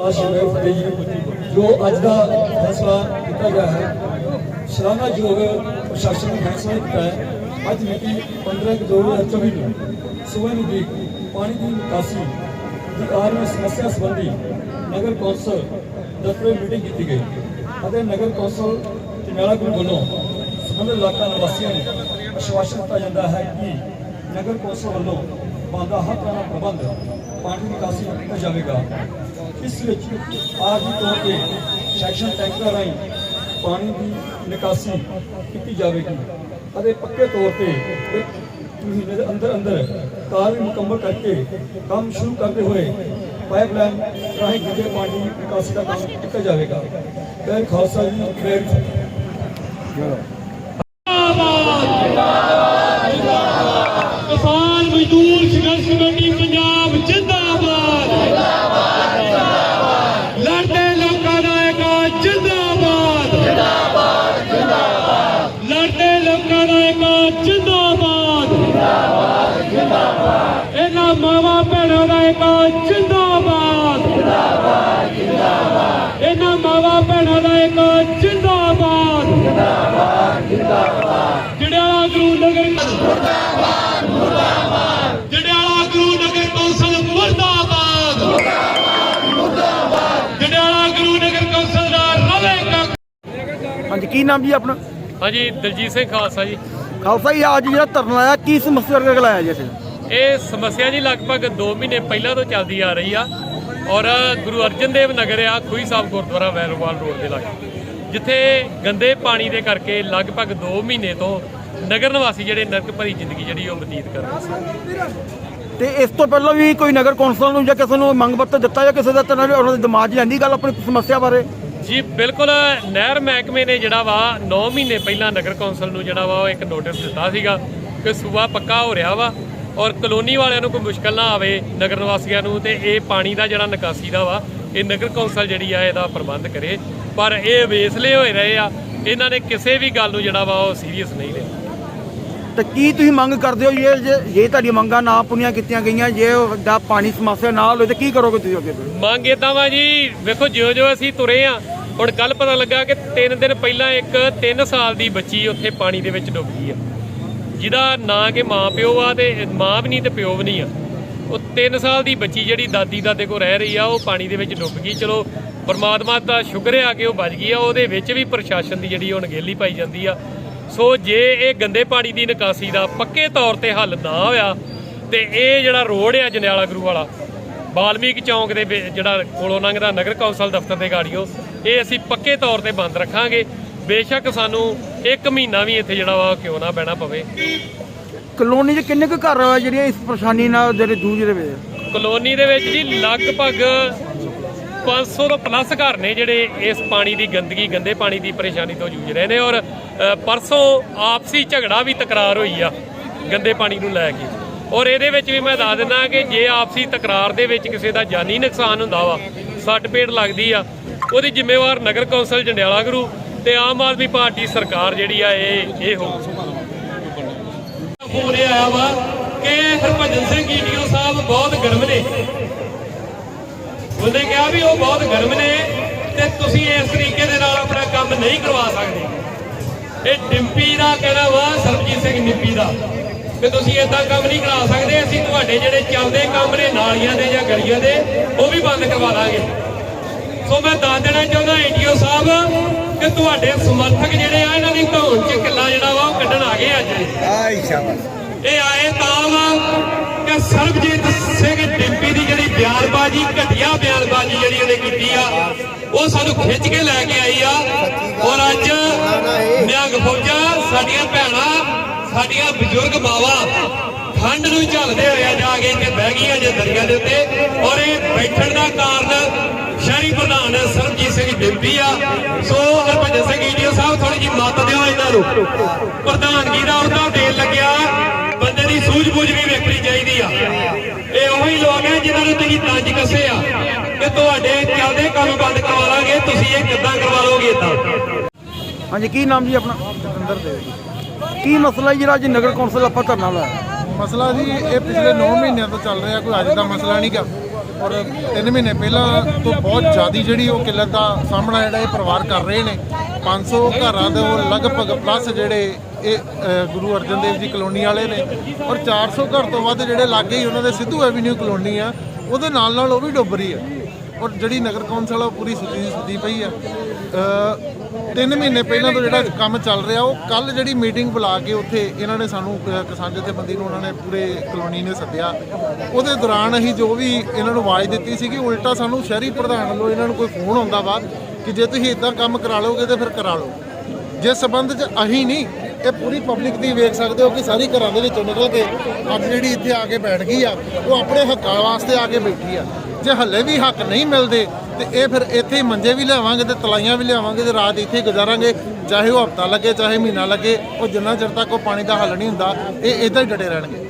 ਆਸ਼ੀਰਵਾਦ ਫਤਿਹ ਜੋ ਅੱਜ ਦਾ ਫੈਸਲਾ ਕੀਤਾ ਗਿਆ ਹੈ ਸ਼ਲਾਘਾਯੋਗ ਪ੍ਰਸ਼ਾਸਨ ਨੇ ਫੈਸਲਾ ਕੀਤਾ ਹੈ, ਅੱਜ ਮਿਤੀ 15 ਕੁ ਦੋ ਹਜ਼ਾਰ ਚੌਵੀ ਨੂੰ ਸੂਬੇ ਨਦੀ ਪਾਣੀ ਦੀ ਨਿਕਾਸੀ ਦੀ ਆ ਰਹੀ ਸਮੱਸਿਆ ਸੰਬੰਧੀ ਨਗਰ ਕੌਂਸਲ ਦਫ਼ਤਰ ਮੀਟਿੰਗ ਕੀਤੀ ਗਈ ਅਤੇ ਨਗਰ ਕੌਂਸਲ ਚਨਾਲਾ ਗੁਰੂ ਵੱਲੋਂ ਸੰਬੰਧਿਤ ਇਲਾਕਾ ਨਿਵਾਸੀਆਂ ਨੂੰ ਅਸ਼ਵਾਸਨ ਦਿੱਤਾ ਜਾਂਦਾ ਹੈ ਕਿ ਨਗਰ ਕੌਂਸਲ ਵੱਲੋਂ ਬਣਦਾ ਹਰ ਤਰ੍ਹਾਂ ਦਾ ਪ੍ਰਬੰਧ ਪਾਣੀ ਦੀ ਨਿਕਾਸੀ ਕੀਤਾ ਜਾਵੇਗਾ। ਇਸ ਵਿੱਚ ਆਰਜੀ ਤੌਰ ਤੇ ਸੈਕਸ਼ਨ ਟੈਂਕਰ ਰਾਹੀਂ ਪਾਣੀ ਦੀ ਨਿਕਾਸੀ ਕੀਤੀ ਜਾਵੇਗੀ। ਅਤੇ ਪੱਕੇ ਤੌਰ ਤੇ ਇੱਕ ਮਹੀਨੇ ਦੇ ਅੰਦਰ ਅੰਦਰ ਕਾਰਜ ਮੁਕੰਮਲ ਕਰਕੇ ਕੰਮ ਸ਼ੁਰੂ ਕਰਦੇ ਹੋਏ ਪਾਈਪਲਾਈਨ ਰਾਹੀਂ ਗਿੱਜੇ ਪਾਣੀ ਦੀ ਨਿਕਾਸੀ ਦਾ ਕੰਮ ਕੀਤਾ ਜਾਵੇਗਾ। ਮੈਂ ਖਾਲਸਾ ਜੀ ਮੈਂ ਮਜ਼ਦੂਰ ਕਮੇਟੀ ਪੰਜਾਬ ਜਿੰਦਾਬਾਦ। ਲੜਦੇ ਲੋਕਾਂ ਦਾ ਇੱਕ ਜਿੰਦਾਬਾਦ। ਲੜਦੇ ਲੋਕਾਂ ਦਾ ਇੱਕ ਜਿੰਦਾਬਾਦ। ਇਹਨਾਂ ਮਾਵਾ ਭੈਣਾਂ ਦਾ ਇੱਕ ਜਿੰਦਾਬਾਦ। ਇਹਨਾਂ ਮਾਵਾ ਭੈਣਾਂ ਦਾ ਇੱਕ ਜਿੰਦਾਬਾਦ। ਜੜਿਆਲਾ ਗੁਰੂ ਨਗਰ ਮੁਰਦਾਬਾਦ ਮੁਰਦਾਬਾਦ ਕੀ ਨਾਮ ਜੀ ਆਪਣਾ? ਹਾਂਜੀ ਦਲਜੀਤ ਸਿੰਘ ਖਾਲਸਾ ਜੀ। ਖਾਲਸਾ ਜੀ ਅੱਜ ਜਿਹੜਾ ਧਰਨਾ ਲਾਇਆ ਕੀ ਸਮੱਸਿਆ ਕਰਕੇ ਲਾਇਆ ਜੀ ਇੱਥੇ? ਇਹ ਸਮੱਸਿਆ ਜੀ ਲਗਭਗ 2 ਮਹੀਨੇ ਪਹਿਲਾਂ ਤੋਂ ਚੱਲਦੀ ਆ ਰਹੀ ਆ ਔਰ ਗੁਰੂ ਅਰਜਨ ਦੇਵ ਨਗਰ ਆ ਖੂਹੀ ਸਾਹਿਬ ਗੁਰਦੁਆਰਾ ਵੈਰੋਵਾਲ ਰੋਡ ਦੇ ਲਾਗੇ। ਜਿੱਥੇ ਗੰਦੇ ਪਾਣੀ ਦੇ ਕਰਕੇ ਲਗਭਗ 2 ਮਹੀਨੇ ਤੋਂ ਨਗਰ ਨਿਵਾਸੀ ਜਿਹੜੇ ਨਰਕ ਭਰੀ ਜ਼ਿੰਦਗੀ ਜਿਹੜੀ ਉਹ ਬਤੀਤ ਕਰ ਰਹੇ ਸੀ। ਤੇ ਇਸ ਤੋਂ ਪਹਿਲਾਂ ਵੀ ਕੋਈ ਨਗਰ ਕੌਂਸਲ ਨੂੰ ਜਾਂ ਕਿਸੇ ਨੂੰ ਮੰਗ ਪੱਤਰ ਦਿੱਤਾ ਜਾਂ ਕਿਸੇ ਦਾ ਤਰ੍ਹਾਂ ਉਹਨਾਂ ਦੇ ਦਿਮਾਗ 'ਚ ਲੈਂਦੀ ਗੱਲ ਆਪਣੀ ਸਮੱਸਿਆ ਬਾਰੇ। ਜੀ, ਬਿਲਕੁਲ, ਨਹਿਰ ਮਹਿਕਮੇ ਨੇ ਜਿਹੜਾ ਵਾ 9 ਮਹੀਨੇ ਪਹਿਲਾਂ ਨਗਰ ਕੌਂਸਲ ਨੂੰ ਜਿਹੜਾ ਵਾ, ਉਹ ਇੱਕ ਨੋਟਿਸ ਦਿੱਤਾ ਸੀਗਾ ਕਿ ਸੂਬਾ ਪੱਕਾ ਹੋ ਰਿਹਾ ਵਾ ਔਰ ਕਲੋਨੀ ਵਾਲਿਆਂ ਨੂੰ ਕੋਈ ਮੁਸ਼ਕਲ ਨਾ ਆਵੇ ਨਗਰ ਨਿਵਾਸੀਆਂ ਨੂੰ ਤੇ ਇਹ ਪਾਣੀ ਦਾ ਜਿਹੜਾ ਨਿਕਾਸੀ ਦਾ ਵਾ, ਇਹ ਨਗਰ ਕੌਂਸਲ ਜਿਹੜੀ ਆ, ਇਹਦਾ ਪ੍ਰਬੰਧ ਕਰੇ। ਪਰ ਇਹ ਵੇਸਲੇ ਹੋਏ ਰਹੇ ਆ, ਇਹਨਾਂ ਨੇ ਕਿਸੇ ਵੀ ਗੱਲ ਨੂੰ ਜਿਹੜਾ ਵਾ, ਉਹ ਸੀਰੀਅਸ ਨਹੀਂ ਲਿਆ। ਤੇ ਕੀ ਤੁਸੀਂ ਮੰਗ ਕਰਦੇ ਹੋ? ਜੇ ਜੇ- ਜੇ ਤੁਹਾਡੀਆਂ ਮੰਗਾਂ ਨਾ ਪੂਰੀਆਂ ਕੀਤੀਆਂ ਗਈਆਂ, ਜੇ ਦਾ ਪਾਣੀ ਸਮੱਸਿਆ ਨਾ ਹੋਵੇ, ਤਾਂ ਕੀ ਕਰੋਗੇ ਤੁਸੀਂ ਅੱਗੇ ਤੋਂ ਮੰਗ ਏਦਾਂ ਵਾ ਜੀ, ਵੇਖੋ ਜਿਉਂ ਜਿਉਂ ਅਸੀਂ ਤੁਰੇ ਆ, ਹੁਣ ਕੱਲ ਪਤਾ ਲੱਗਾ ਕਿ 3 ਦਿਨ ਪਹਿਲਾਂ ਇੱਕ 3 ਸਾਲ ਦੀ ਬੱਚੀ ਉੱਥੇ ਪਾਣੀ ਦੇ ਵਿੱਚ ਡੁੱਬ ਗਈ ਆ। ਜਿਹਦਾ ਨਾਂ ਕਿ ਮਾਂ ਪਿਓ ਆ ਤੇ ਮਾਂ ਵੀ ਨਹੀਂ ਤੇ ਪਿਓ ਵੀ ਨਹੀਂ ਆ। ਉਹ 3 ਸਾਲ ਦੀ ਬੱਚੀ ਜਿਹੜੀ ਦਾਦੀ ਦਾਦੇ ਕੋਲ ਰਹਿ ਰਹੀ ਆ, ਉਹ ਪਾਣੀ ਦੇ ਵਿੱਚ ਡੁੱਬ ਗਈ। ਚਲੋ, ਪਰਮਾਤਮਾ ਦਾ ਸ਼ੁਕਰ ਆ ਕਿ ਉਹ ਬਚ ਗਈ ਆ। ਉਹਦੇ ਵਿੱਚ ਵੀ ਪ੍ਰਸ਼ਾਸਨ ਦੀ ਜਿਹੜੀ ਉਹ ਨਗੇਲੀ ਪਾਈ ਜਾਂਦੀ ਆ। ਸੋ ਜੇ ਇਹ ਗੰਦੇ ਪਾਣੀ ਦੀ ਨਿਕਾਸੀ ਦਾ ਪੱਕੇ ਤੌਰ ਤੇ ਹੱਲ ਨਾ ਹੋਇਆ ਤੇ ਇਹ ਜਿਹੜਾ ਰੋਡ ਆ ਜੰਡਿਆਲਾ ਗੁਰੂ ਵਾਲਾ ਬਾਲਮੀਕ ਚੌਂਕ ਦੇ ਜਿਹੜਾ ਕੋਲੋਂ ਲੰਘਦਾ ਨਗਰ ਕੌਂਸਲ ਦਫ਼ਤਰ ਦੇ ਗਾੜੀਓ ਇਹ ਅਸੀਂ ਪੱਕੇ ਤੌਰ ਤੇ ਬੰਦ ਰੱਖਾਂਗੇ। ਬੇਸ਼ੱਕ ਸਾਨੂੰ 1 ਮਹੀਨਾ ਵੀ ਇੱਥੇ ਜਿਹੜਾ ਵਾ ਕਿਉਂ ਨਾ ਬਹਿਣਾ ਪਵੇ। ਕਲੋਨੀ 'ਚ ਕਿੰਨੇ ਕੁ ਘਰ ਆ ਜਿਹੜੀਆਂ ਇਸ ਪਰੇਸ਼ਾਨੀ ਨਾਲ ਜਿਹੜੇ ਜੂਝ ਰਹੇ ਕਲੋਨੀ ਦੇ ਵਿੱਚ ਜੀ ਲਗਭਗ 500 ਤੋਂ ਪਲੱਸ ਘਰ ਨੇ ਜਿਹੜੇ ਇਸ ਪਾਣੀ ਦੀ ਗੰਦਗੀ ਗੰਦੇ ਪਾਣੀ ਦੀ ਪਰੇਸ਼ਾਨੀ ਤੋਂ ਜੂਝ ਰਹੇ ਨੇ ਔਰ ਪਰਸੋਂ ਆਪਸੀ ਝਗੜਾ ਵੀ ਤਕਰਾਰ ਹੋਈ ਆ ਗੰਦੇ ਪਾਣੀ ਨੂੰ ਲੈ ਕੇ। ਔਰ ਇਹਦੇ ਵਿੱਚ ਵੀ ਮੈਂ ਦੱਸ ਦਿੰਦਾ ਕਿ ਜੇ ਆਪਸੀ ਤਕਰਾਰ ਦੇ ਵਿੱਚ ਕਿਸੇ ਦਾ ਜਾਨੀ ਨੁਕਸਾਨ ਹੁੰਦਾ ਵਾ, ਸੱਟ ਪੇਟ ਲੱਗਦੀ ਆ, ਉਹਦੀ ਜ਼ਿੰਮੇਵਾਰ ਨਗਰ ਕੌਂਸਲ ਜੰਡਿਆਲਾ ਗੁਰੂ ਤੇ ਆਮ ਆਦਮੀ ਪਾਰਟੀ ਸਰਕਾਰ ਜਿਹੜੀ ਆ ਇਹ ਇਹ ਹੋ ਫੋਨ ਆਇਆ ਵਾ ਕਿ ਹਰਭਜਨ ਸਿੰਘ ਈਡੀਓ ਸਾਹਿਬ ਬਹੁਤ ਗਰਮ ਨੇ। ਉਹਨੇ ਕਿਹਾ ਵੀ ਉਹ ਬਹੁਤ ਗਰਮ ਨੇ ਤੇ ਤੁਸੀਂ ਇਸ ਤਰੀਕੇ ਦੇ ਨਾਲ ਆਪਣਾ ਕੰਮ ਨਹੀਂ ਕਰਵਾ ਸਕਦੇ। ਇਹ ਡਿੰਪੀ ਦਾ ਕਹਿਣਾ ਵਾ? ਸਰਬਜੀਤ ਸਿੰਘ ਨਿੱਪੀ ਦਾ। ਕਿ ਤੁਸੀਂ ਇਦਾਂ ਕੰਮ ਨਹੀਂ ਕਰਾ ਸਕਦੇ ਅਸੀਂ ਤੁਹਾਡੇ ਜਿਹੜੇ ਚੱਲਦੇ ਕੰਮ ਨੇ ਨਾਲੀਆਂ ਦੇ ਜਾਂ ਗਲੀਆਂ ਦੇ ਉਹ ਵੀ ਬੰਦ ਕਰਵਾ ਲਾਂਗੇ ਸੋ ਮੈਂ ਦੱਸ ਦੇਣਾ ਚਾਹੁੰਦਾ ਈਡੀਓ ਸਾਹਿਬ ਕਿ ਤੁਹਾਡੇ ਸਮਰਥਕ ਜਿਹੜੇ ਆ ਇਹਨਾਂ ਦੀ ਧੌਣ 'ਚ ਕਿੱਲਾ ਜਿਹੜਾ ਵਾ ਉਹ ਕੱਢਣ ਆ ਗਏ ਅੱਜ। ਆਈ ਸ਼ਾਬਾਸ਼। ਇਹ ਆਏ ਤਾਂ ਵਾ ਕਿ ਸਰਬਜੀਤ ਸਿੰਘ ਡਿੰਪੀ ਦੀ ਜਿਹੜੀ ਬਿਆਨਬਾਜ਼ੀ ਘਟੀਆ ਬਿਆਨਬਾਜ਼ੀ ਜਿਹੜੀ ਉਹਨੇ ਕੀਤੀ ਆ ਉਹ ਸਾਨੂੰ ਖਿੱਚ ਕੇ ਲੈ ਕੇ ਆਈ ਆ। ਔਰ ਅੱਜ ਨਿਹੰਗ ਫੌਜਾਂ, ਸਾਡੀਆਂ ਭੈਣਾਂ, ਸਾਡੀਆਂ ਬਜ਼ੁਰਗ ਮਾਵਾਂ ਠੰਡ ਨੂੰ ਝੱਲਦੇ ਹੋਏ ਜਾ ਕੇ ਇੱਥੇ ਬਹਿ ਗਈਆਂ ਜੇ ਦਰਿਆ ਦੇ ਉੱਤੇ। ਔਰ ਇਹ ਬੈਠਣ ਦਾ ਕਾਰਨ ਸ਼ਹਿਰੀ ਪ੍ਰਧਾਨ ਸਰਬਜੀਤ ਸਿੰਘ ਡਿੰਪੀ ਆ। ਸੋ ਹਰਭਜਨ ਸਿੰਘ ਈਡੀਓ ਸਾਹਿਬ ਥੋੜੀ ਜਿਹੀ ਮੱਤ ਦਿਓ ਇਹਨਾਂ ਨੂੰ। ਪ੍ਰਧਾਨਗੀ ਦਾ ਉਹਦਾ ਦੇਣ ਲੱਗਿਆ, ਬੰਦੇ ਦੀ ਸੂਝ-ਬੂਝ ਵੀ ਵੇਖਣੀ ਚਾਹੀਦੀ ਆ। ਇਹ ਉਹੀ ਲੋਕ ਹੈ ਜਿਨ੍ਹਾਂ ਨੂੰ ਤੁਸੀਂ ਤੰਜ ਕੱਸੇ ਆ ਕਿ ਤੁਹਾਡੇ ਚੱਲਦੇ ਕੰਮ ਬੰਦ ਕਰਵਾ ਲਾਂਗੇ, ਤੁਸੀਂ ਇਹ ਕਿੱਦਾਂ ਕਰਵਾ ਲੋਗੇ ਇਦਾਂ? ਹਾਂਜੀ ਕੀ ਨਾਮ ਜੀ ਆਪਣਾ? ਦੇਵ ਜੀ। ਕੀ ਮਸਲਾ ਜਿਹੜਾ ਅੱਜ ਨਗਰ ਕੌਂਸਲ ਆਪਾਂ ਧਰਨਾ ਲਾਇਆ? ਮਸਲਾ ਜੀ ਇਹ ਪਿਛਲੇ 9 ਮਹੀਨਿਆਂ ਤੋਂ ਚੱਲ ਰਿਹਾ ਕੋਈ ਅੱਜ ਦਾ ਮਸਲਾ ਨਹੀਂ ਗਾ। ਔਰ 3 ਮਹੀਨੇ ਪਹਿਲਾਂ ਤੋਂ ਬਹੁਤ ਜ਼ਿਆਦੀ ਜਿਹੜੀ ਉਹ ਕਿੱਲਤ ਦਾ ਸਾਹਮਣਾ ਜਿਹੜਾ ਇਹ ਪਰਿਵਾਰ ਕਰ ਰਹੇ ਨੇ। 500 ਘਰਾਂ ਦੇ ਉਹ ਲਗਭਗ ਪਲੱਸ ਜਿਹੜੇ ਇਹ ਗੁਰੂ ਅਰਜਨ ਦੇਵ ਜੀ ਕਲੋਨੀ ਵਾਲੇ ਨੇ। ਔਰ 400 ਘਰ ਤੋਂ ਵੱਧ ਜਿਹੜੇ ਲਾਗੇ ਹੀ ਉਹਨਾਂ ਦੇ ਸਿੱਧੂ ਐਵੀਨਿਊ ਕਲੋਨੀ ਆ ਉਹਦੇ ਨਾਲ ਨਾਲ ਉਹ ਵੀ ਡੁੱਬ ਰਹੀ ਆ। ਔਰ ਜਿਹੜੀ ਨਗਰ ਕੌਂਸਲ ਆ ਉਹ ਪੂਰੀ ਸੁੱਤੀ ਦੀ ਸੁੱਤੀ ਪਈ ਆ। ਤਿੰਨ ਮਹੀਨੇ ਪਹਿਲਾਂ ਤੋਂ ਜਿਹੜਾ ਕੰਮ ਚੱਲ ਰਿਹਾ, ਉਹ ਕੱਲ ਜਿਹੜੀ ਮੀਟਿੰਗ ਬੁਲਾ ਕੇ ਉੱਥੇ ਇਹਨਾਂ ਨੇ ਸਾਨੂੰ ਕਿਸਾਨ ਜਥੇਬੰਦੀ ਨੂੰ ਉਹਨਾਂ ਨੇ ਪੂਰੇ ਕਲੋਨੀ ਨੇ ਸੱਦਿਆ। ਉਹਦੇ ਦੌਰਾਨ ਅਸੀਂ ਜੋ ਵੀ ਇਹਨਾਂ ਨੂੰ ਆਵਾਜ਼ ਦਿੱਤੀ ਸੀ ਕਿ ਉਲਟਾ ਸਾਨੂੰ ਸ਼ਹਿਰੀ ਪ੍ਰਧਾਨ ਵੱਲੋਂ ਇਹਨਾਂ ਨੂੰ ਕੋਈ ਫੋਨ ਆਉਂਦਾ ਵਾ ਕਿ ਜੇ ਤੁਸੀਂ ਇਦਾਂ ਕੰਮ ਕਰਾ ਲਓਗੇ ਤੇ ਫਿਰ ਕਰਾ ਲਓ। ਜਿਸ ਸਬੰਧ 'ਚ ਅਸੀਂ ਨਹੀਂ, ਇਹ ਪੂਰੀ ਪਬਲਿਕ ਦੀ ਵੇਖ ਸਕਦੇ ਹੋ ਕਿ ਸਾਰੀ ਘਰਾਂ ਦੇ ਵਿੱਚੋਂ ਨਿਕਲ ਕੇ ਅੱਜ ਜਿਹੜੀ ਇੱਥੇ ਆ ਕੇ ਬੈਠ ਗਈ ਆ, ਉਹ ਆਪਣੇ ਹੱਕਾਂ ਵਾਸਤੇ ਆ ਕੇ ਬੈਠੀ ਆ। ਜੇ ਹੱਲੇ ਵੀ ਹੱਕ ਨਹੀਂ ਮਿਲਦੇ ਤੇ ਇਹ ਫਿਰ ਇੱਥੇ ਹੀ ਮੰਜੇ ਵੀ ਲਿਆਵਾਂਗੇ ਤੇ ਤਲਾਈਆਂ ਵੀ ਲਿਆਵਾਂਗੇ ਤੇ ਰਾਤ ਇੱਥੇ ਹੀ ਗੁਜ਼ਾਰਾਂਗੇ, ਚਾਹੇ ਉਹ ਹਫਤਾ ਲੱਗੇ, ਚਾਹੇ ਮਹੀਨਾ ਲੱਗੇ, ਉਹ ਜਿੰਨਾ ਚਿਰ ਤੱਕ ਉਹ ਪਾਣੀ ਦਾ ਹੱਲ ਨਹੀਂ ਹੁੰਦਾ, ਇਹ ਇਦਾਂ ਹੀ ਡਟੇ ਰਹਿਣਗੇ।